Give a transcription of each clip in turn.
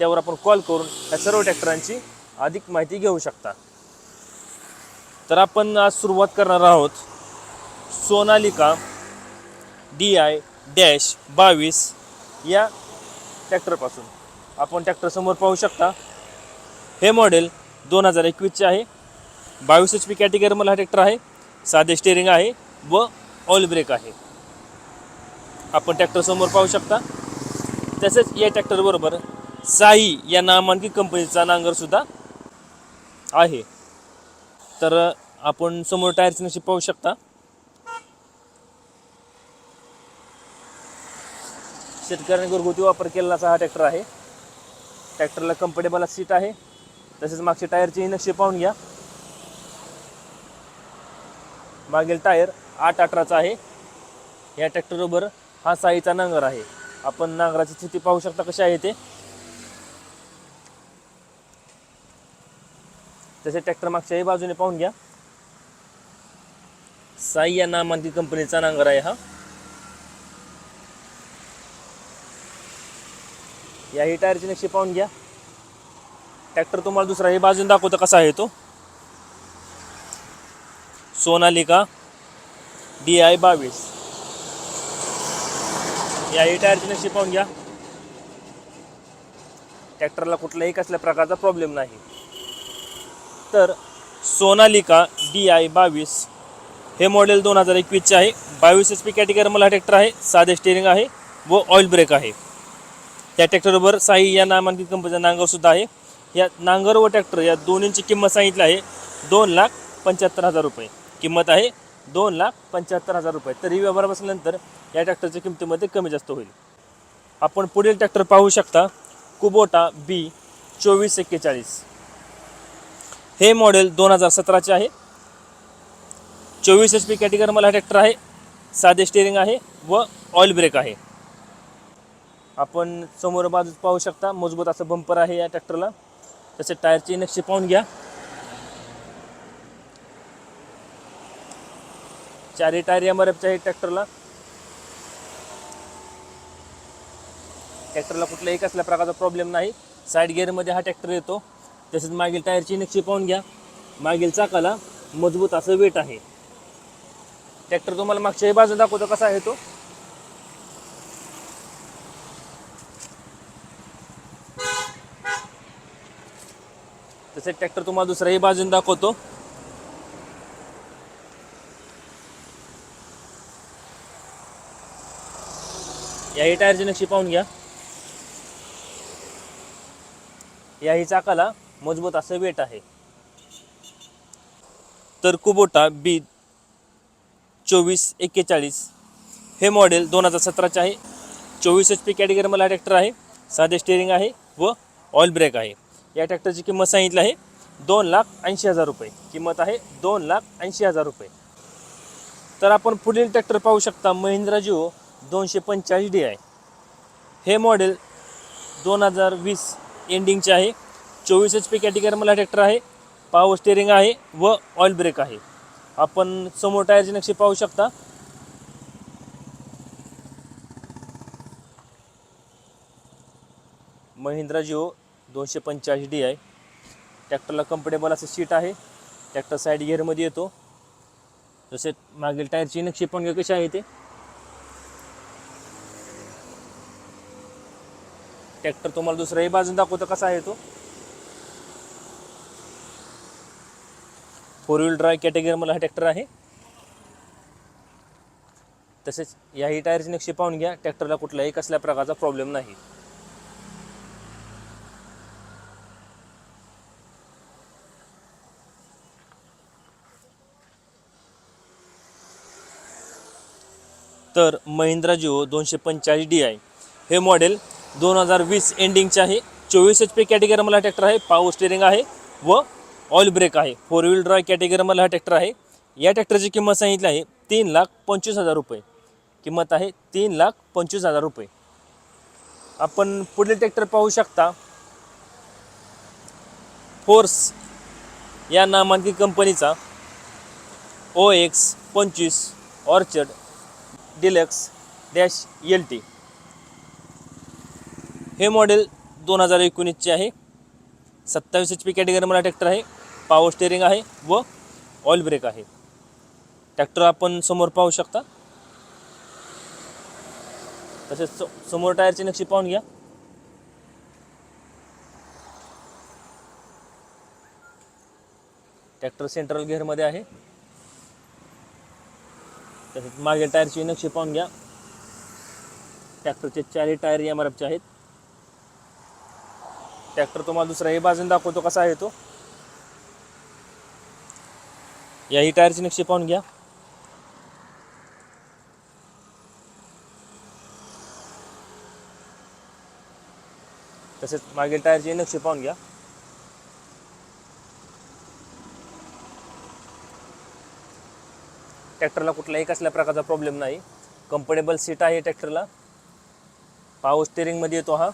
त्यावर आपण कॉल करून या सर्व ट्रॅक्टरांची अधिक माहिती घेऊ शकता. तर आपण आज सुरुवात करणार आहोत. सोनालिका डी आय डॅश बावीस या ट्रॅक्टरपासून. आपण ट्रॅक्टरसमोर पाहू शकता. हे मॉडेल दोन हजार एकवीसचे आहे. बावीस एच पी कॅटेगरीमध्ये हा ट्रॅक्टर आहे. साधे स्टेअरिंग आहे व ऑइल ब्रेक आहे. आपण ट्रॅक्टरसमोर पाहू शकता. तसेच या ट्रॅक्टरबरोबर साई या नामांकित कंपनीचा नांगरसुद्धा आहे. तर आपण समोर टायरची नशी पाहू शकता. शेतकऱ्यांनी घरगुती वापर केलेला असा हा ट्रॅक्टर आहे. ट्रॅक्टरला कम्फर्टेबल सीट आहे. तसेच मागच्या टायरची नक्षी पाहून घ्या. मागील टायर आठ अठराचा आहे. या ट्रॅक्टरबरोबर हा साईचा नांगर आहे. आपण नांगराची स्थिती पाहू शकता कशी आहे ते. तसे ट्रॅक्टर मागच्याही बाजूने पाहून घ्या. साई या नामांकित कंपनीचा नांगर आहे हा. याही टायरची नक्षी पाहून घ्या. ट्रॅक्टर तुम्हाला दुसराही बाजून दाखवतो कसा आहे तो. सोनालिका डी आय बावीस. याही टायरची नक्षी पाहून घ्या. ट्रॅक्टरला कुठल्याही कसल्या प्रकारचा प्रॉब्लेम नाही. तर सोनालिका डी आय बावीस. हे मॉडेल दोन हजार एकवीसचे आहे. बावीस एच पी कॅटेगरीमधला ट्रॅक्टर आहे. साधे स्टेअरिंग आहे व ऑइल ब्रेक आहे. त्या ट्रॅक्टरबरोबर साई या नामांकित कंपनीचा नांगरसुद्धा आहे. या नांगर व ट्रॅक्टर या दोन्हींची किंमत सांगितली आहे. दोन लाख पंच्याहत्तर हजार रुपये. किंमत आहे दोन लाख पंच्याहत्तर हजार रुपये. तरी व्यवहार बसल्यानंतर या ट्रॅक्टरच्या किमतीमध्ये कमी जास्त होईल. आपण पुढील ट्रॅक्टर पाहू शकता. कुबोटा बी चोवीस एक्केचाळीस. हे मॉडेल दोन हजार सतराचे आहे. चोवीस एच पी कॅटेगरी मला ट्रॅक्टर आहे. साधे स्टेअरिंग आहे व ऑइल ब्रेक आहे. आपण समोर बाजूस पाहू शकता मजबूत असं बंपर आहे या ट्रॅक्टरला तसे टायरची नक्षी पाहून घ्या. चारही टायर एम आर एफच्या आहे ट्रॅक्टरला ट्रॅक्टरला कुठल्याही कसल्या प्रकारचा प्रॉब्लेम नाही. साईड गिअरमध्ये हा ट्रॅक्टर येतो. तसेच मागील टायरची नक्षी पाहून घ्या. मागील चाकाला मजबूत असं वेट आहे. ट्रॅक्टर तुम्हाला मागच्याही बाजू दाखवतो कसा आहे तो. तसेच ट्रॅक्टर तुम्हाला दुसऱ्याही बाजून दाखवतो. याही टायरची नक्षी पाहून घ्या. याही चाकाला मजबूत असं वेट आहे. तर कुबोटा बी चोवीस एक्केचाळीस. हे मॉडेल दोन हजार सतराचे आहे. चोवीस एच पी कॅटेगरीमधला ट्रॅक्टर आहे. साधे स्टेअरिंग आहे व ऑइल ब्रेक आहे. या ट्रॅक्टरची किंमत सांगितली आहे. दोन लाख ऐंशी हजार रुपये. किंमत आहे दोन लाख ऐंशी हजार रुपये. तर आपण पुढील ट्रॅक्टर पाहू शकता महिंद्रा जिओ दोनशे पंचेचाळीस डी आहे. हे मॉडेल दोन हजार वीस एंडिंगचे आहे. चोवीस एच पी कॅटेगरीमधला ट्रॅक्टर आहे पावर स्टेअरिंग आहे व ऑइल ब्रेक आहे. आपण समोर टायरची नक्षी पाहू शकता. महिंद्रा जिओ दोनशे पंचेचाळीस डी आहे. ट्रॅक्टरला कम्फर्टेबल असं सीट आहे. ट्रॅक्टर साईड गिअरमध्ये येतो. जसे मागील टायरची नक्षी पण घ्या कशी आहे ते. ट्रॅक्टर तुम्हाला दुसऱ्याही बाजून दाखवतो कसा आहे तो. फोर व्हील ड्राईव्ह कॅटेगरी हा ट्रॅक्टर आहे. तसेच याही टायरची नक्षी पाहून घ्या ट्रॅक्टरला कुठलाही कसल्या प्रकारचा प्रॉब्लेम नाही. तर महिंद्रा जिओ दोनशे पंचेचाळीस डी आय हे मॉडेल दोन हजार वीस एंडिंगचे आहे. चोवीस एच पी कॅटेगरीमधला हा ट्रॅक्टर आहे. पॉवर स्टेरिंग आहे. व ऑइल ब्रेक आहे. फोर व्हील ड्राईव्ह कॅटेगरीमधला हा ट्रॅक्टर आहे. या ट्रॅक्टरची किंमत सांगितली आहे तीन लाख पंचवीस हजार रुपये. किंमत आहे तीन लाख पंचवीस हजार रुपये. आपण पुढील ट्रॅक्टर पाहू शकता. फोर्स या नामांकित कंपनीचा ओ एक्स पंचवीस orchard deluxe dash L T हे मॉडेल दोन हजार एकोणीसचे आहे. सत्तावीस एच पी कॅटेगरीमधला ट्रॅक्टर आहे. पावर स्टेरिंग आहे व ऑइल ब्रेक आहे. ट्रॅक्टर आपण समोर पाहू शकता. तसेच समोर टायरची नक्षी पाहून घ्या. ट्रॅक्टर सेंट्रल गिअरमध्ये आहे. तसेच मागे टायरची नक्षी पाहून घ्या. ट्रॅक्टरचे चारही टायर एम आर एफचे आहेत. ट्रॅक्टर तुम्हाला दुसऱ्याही बाजून दाखवतो कसा आहे तो. या ही टायरची नक्षी पाहून घ्या. तसेच मागील टायरची नक्षी पाहून घ्या. ट्रॅक्टरला कुठलाही कसल्या प्रकारचा प्रॉब्लेम नाही. कम्फर्टेबल सीट आहे ट्रॅक्टरला. पॉवर स्टेरिंगमध्ये येतो हा.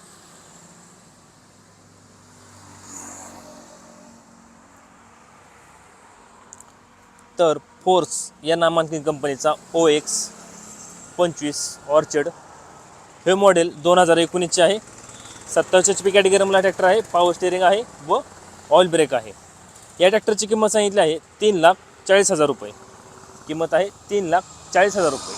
तर फोर्स या नामांकित कंपनीचा ओ एक्स पंचवीस ऑर्चर्ड. हे मॉडेल दोन हजार एकोणीसचे आहे. सत्तावीस एच पी कॅटेगरीमधला ट्रॅक्टर आहे. पॉवर स्टेरिंग आहे व ऑइल ब्रेक आहे. या ट्रॅक्टरची किंमत सांगितली आहे तीन लाख चाळीस हजार रुपये. किंमत आहे तीन लाख चाळीस हजार रुपये.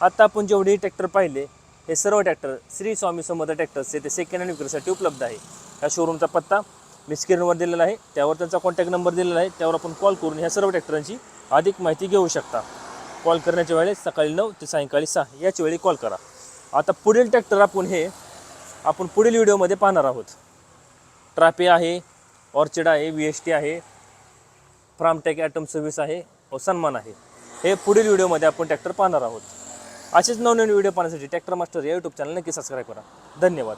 आत्ता आपण जेवढे ट्रॅक्टर पाहिले हे सर्व ट्रॅक्टर श्री स्वामी समर्थ ट्रॅक्टर्स येथे सेकंड हँड विक्रीसाठी उपलब्ध आहे. या शोरूमचा पत्ता मी स्क्रीनवर दिलेला आहे. त्यावर त्यांचा कॉन्टॅक्ट नंबर दिलेला आहे. त्यावर आपण कॉल करून ह्या सर्व ट्रॅक्टरांची अधिक माहिती घेऊ शकता. कॉल करण्याच्या वेळेस सकाळी नऊ ते सायंकाळी सहा याच्या वेळी कॉल करा. आता पुढील ट्रॅक्टर आपण हे आपण पुढील व्हिडिओमध्ये पाहणार आहोत. ट्रापे आहे ऑर्चिड आहे व्ही एस टी आहे फ्रामटेक ॲटम सर्व्हिस आहे व सन्मान आहे. हे पुढील व्हिडिओमध्ये आपण ट्रॅक्टर पाहणार आहोत. असेच नवनवीन व्हिडिओ पाहण्यासाठी ट्रॅक्टर मास्टर या यूट्यूब चॅनल नक्की सबस्क्राईब करा. धन्यवाद.